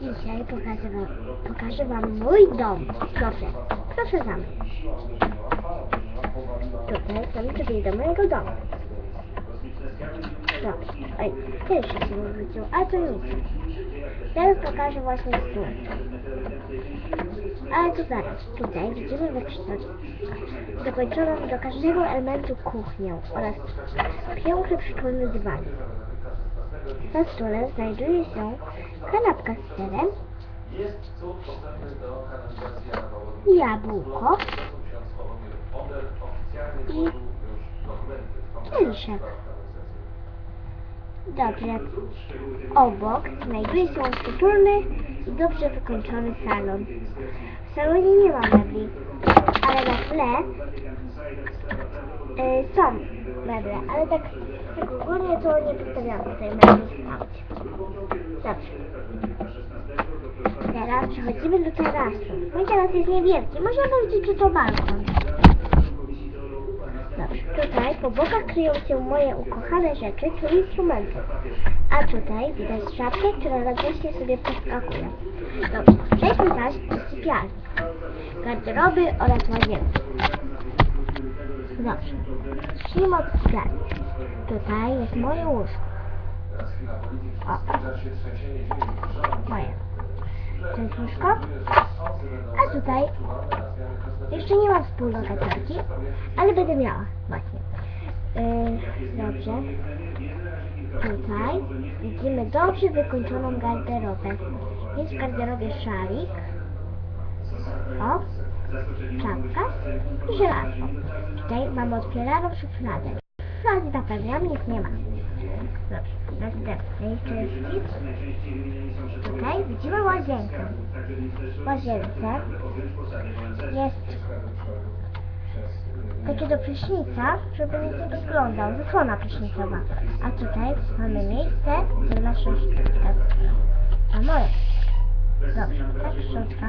Dzisiaj pokażę wam, pokażę wam mój dom. Proszę, proszę za mną. Tutaj są drzwi do mojego domu. Dobrze. Oj, też się nie wrócił, a to nic. Teraz pokażę właśnie stół. Ale to zaraz. Tutaj widzimy dokończoną do każdego elementu kuchnię oraz piękny przytulny dywan. Na stole znajduje się kanapka z serem, jabłko, I- kieliszek. Dobrze. Obok znajduje się przytulny i dobrze wykończony salon. W salonie nie ma mebli, ale na tle e, są meble, ale tak, tak ogólnie to nie przedstawiam tutaj mebli spać. Dobrze. Teraz przechodzimy do tarasu. Mój taras jest niewielki, można powiedzieć, że to balkon. Dobrze, tutaj po bokach kryją się moje ukochane rzeczy, czyli instrumenty. A tutaj widać szafkę, która radośnie sobie podskakuje. Dobrze, przejdźmy zaś do sypialni, garderoby oraz łazienki. Dobrze, zacznijmy od sypialni. Tutaj jest moje łóżko. O. Moje. To jest łóżko. A tutaj jeszcze nie mam współlokatorki, ale będę miała właśnie. Yy, dobrze. Tutaj widzimy dobrze wykończoną garderobę. Jest w garderobie szalik, o, czapka i żelazo. Tutaj mamy otwieraną szufladę. Szuflady zapewniam, nic nie ma. Dobrze, następne jeszcze jest nic. Tutaj widzimy łazienkę. W łazience jest takie do prysznica, żeby nikt nie podglądał, zasłona prysznicowa. A tutaj mamy miejsce na naszą szczotkę. A moje. Dobrze, tak szczotka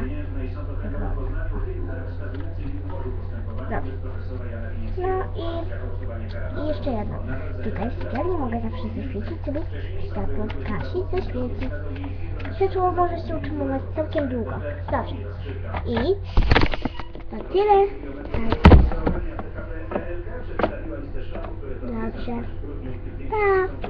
Dobrze. No i, i jeszcze jedno. Tutaj w sypialni mogę zawsze zaświecić sobie światło, zgasić, zaświecić. Światło może się utrzymywać całkiem długo. Dobrze. I to tyle. Tak. Dobrze. Pa.